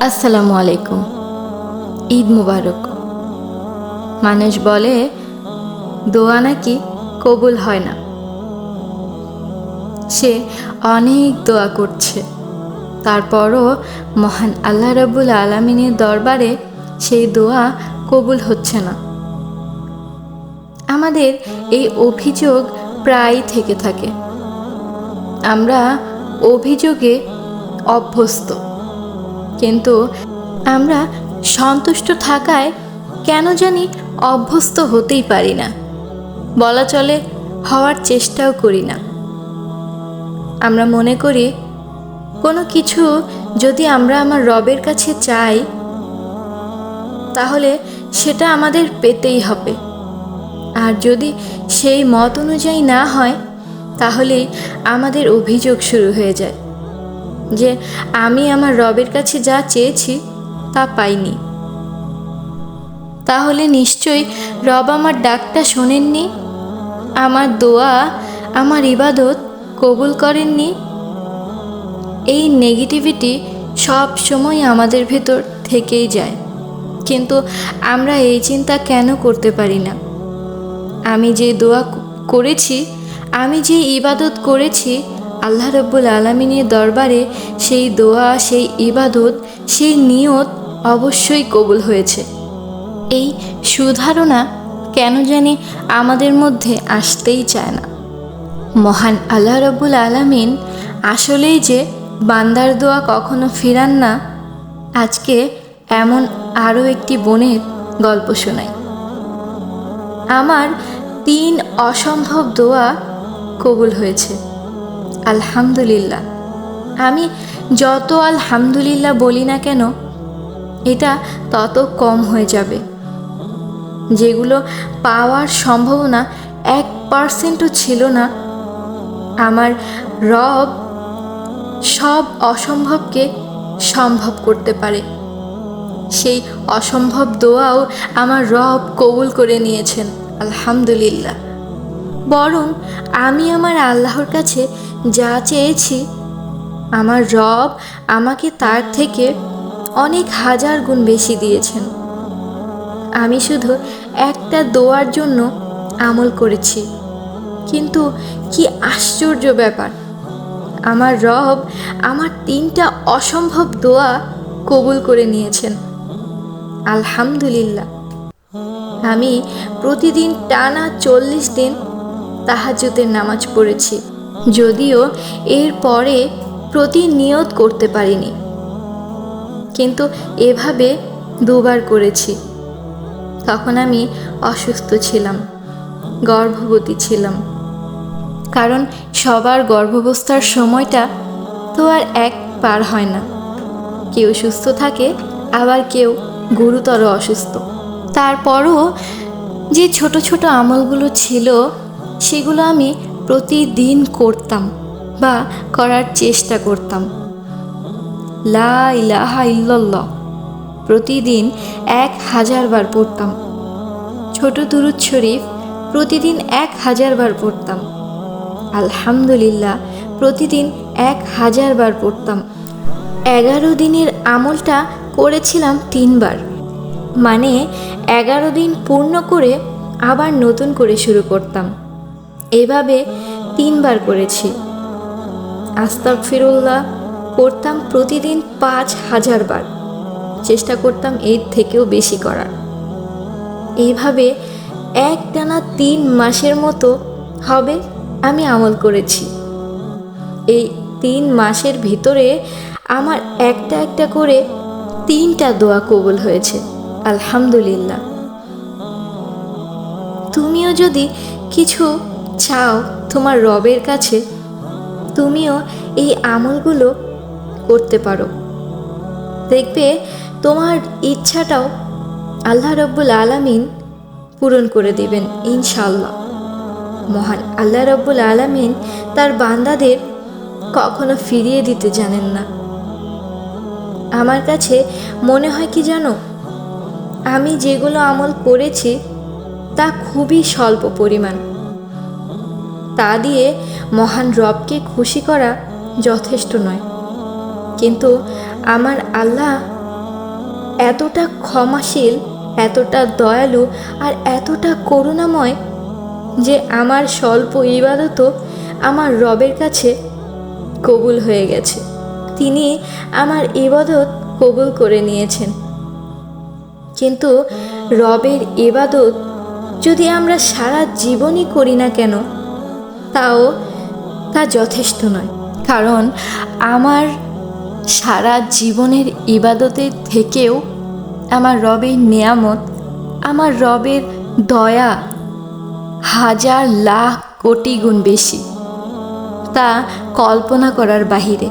আসসালামু আলাইকুম। ঈদ মুবারক। মানুষ বলে, দোয়া নাকি কবুল হয় না। সে অনেক দোয়া করছে। তারপরও মহান আল্লাহ রাবুল আলমিনের দরবারে সেই দোয়া কবুল হচ্ছে না। আমাদের এই অভিযোগ প্রায় থেকে থাকে। আমরা অভিযোগে অভ্যস্ত। কিন্তু আমরা সন্তুষ্ট থাকায় কেন জানি অভ্যস্ত হতেই পারি না। বলা চলে, হওয়ার চেষ্টাও করি না। আমরা মনে করি, কোনো কিছু যদি আমরা আমার রবের কাছে চাই, তাহলে সেটা আমাদের পেতেই হবে। আর যদি সেই মত অনুযায়ী না হয়, তাহলেই আমাদের অভিযোগ শুরু হয়ে যায়। যে আমি আমার রবের কাছে যা চেয়েছি তা পাইনি। তাহলে নিশ্চয়ই রব আমার ডাকটা শোনেননি, আমার দোয়া, আমার ইবাদত কবুল করেননি। এই নেগেটিভিটি সব সময় আমাদের ভেতর থেকেই যায়। কিন্তু আমরা এই চিন্তা কেন করতে পারি না? আমি যে দোয়া করেছি, আমি যে ইবাদত করেছি আল্লাহ রব্বুল আলমিনের দরবারে সেই দোয়া, সেই ইবাদত, সেই নিয়ত অবশ্যই কবুল হয়েছে। এই সুধারণা কেন জানি আমাদের মধ্যে আসতেই চায় না। মহান আল্লাহ রব্বুল আলমিন আসলেই যে বান্দার দোয়া কখনো ফিরান না, আজকে এমন আরও একটি বোনের গল্প শোনাই। আমার তিন অসম্ভব দোয়া কবুল হয়েছে। আলহামদুলিল্লাহ। আমি যত আলহামদুলিল্লাহ বলি না কেন, এটা তত কম হয়ে যাবে। যেগুলো পাওয়ার সম্ভাবনা এক পার্সেন্টও ছিল না, আমার রব সব অসম্ভবকে সম্ভব করতে পারে। সেই অসম্ভব দোয়াও আমার রব কবুল করে নিয়েছেন, আলহামদুলিল্লাহ। বরং আমি আমার আল্লাহর কাছে যা চেয়েছি, আমার রব আমাকে তার থেকে অনেক হাজার গুণ বেশি দিয়েছেন। আমি শুধু একটা দোয়ার জন্য আমল করেছি। কিন্তু কি আশ্চর্য ব্যাপার, আমার রব আমার তিনটা অসম্ভব দোয়া কবুল করে নিয়েছেন। আলহামদুলিল্লাহ। আমি প্রতিদিন টানা চল্লিশ দিন তাহাজুতের নামাজ পড়েছি। যদিও এর পরে প্রতিনিয়ত করতে পারিনি। কিন্তু এভাবে দুবার করেছি। তখন আমি অসুস্থ ছিলাম, গর্ভবতী ছিলাম। কারণ সবার গর্ভাবস্থার সময়টা তো আর এক পার হয় না। কেউ সুস্থ থাকে, আবার কেউ গুরুতর অসুস্থ। তারপরও যে ছোট ছোট আমলগুলো ছিল সেগুলো আমি প্রতিদিন করতাম বা করার চেষ্টা করতাম। লা প্রতিদিন এক হাজার বার পড়তাম। ছোট দুরুদ শরীফ প্রতিদিন এক হাজার বার পড়তাম। আলহামদুলিল্লাহ, প্রতিদিন এক হাজার বার পড়তাম। এগারো দিনের আমলটা করেছিলাম তিনবার। মানে এগারো দিন পূর্ণ করে আবার নতুন করে শুরু করতাম। এভাবে তিনবার করেছি। আস্তাক ফিরুল্লাহ করতাম প্রতিদিন পাঁচ হাজার বার। চেষ্টা করতাম এর থেকেও বেশি করার। এইভাবে এক টানা তিন মাসের মতো হবে আমি আমল করেছি। এই তিন মাসের ভিতরে আমার একটা একটা করে তিনটা দোয়া কবুল হয়েছে, আলহামদুলিল্লাহ। তুমিও যদি কিছু চাও তোমার রবের কাছে, তুমিও এই আমলগুলো করতে পারো। দেখবে তোমার ইচ্ছাটাও আল্লাহ রব্বুল আলামিন পূরণ করে দেবেন ইনশাল্লাহ মহান আল্লাহ রব্বুল আলামিন তার বান্দাদের কখনো ফিরিয়ে দিতে জানেন না। আমার কাছে মনে হয় কি জানো? আমি যেগুলো আমল করেছি তা খুবই স্বল্প পরিমাণ। তা দিয়ে মহান রবকে খুশি করা যথেষ্ট নয়। কিন্তু আমার আল্লাহ এতটা ক্ষমাশীল, এতটা দয়ালু আর এতটা করুণাময় যে আমার স্বল্প ইবাদতও আমার রবের কাছে কবুল হয়ে গেছে। তিনি আমার ইবাদত কবুল করে নিয়েছেন। কিন্তু রবের ইবাদত যদি আমরা সারা জীবনই করি না কেন তাও তা যথেষ্ট নয়। কারণ আমার সারা জীবনের ইবাদতের থেকেও আমার রবের নিয়ামত, আমার রবের দয়া হাজার লাখ কোটি গুণ বেশি। তা কল্পনা করার বাহিরে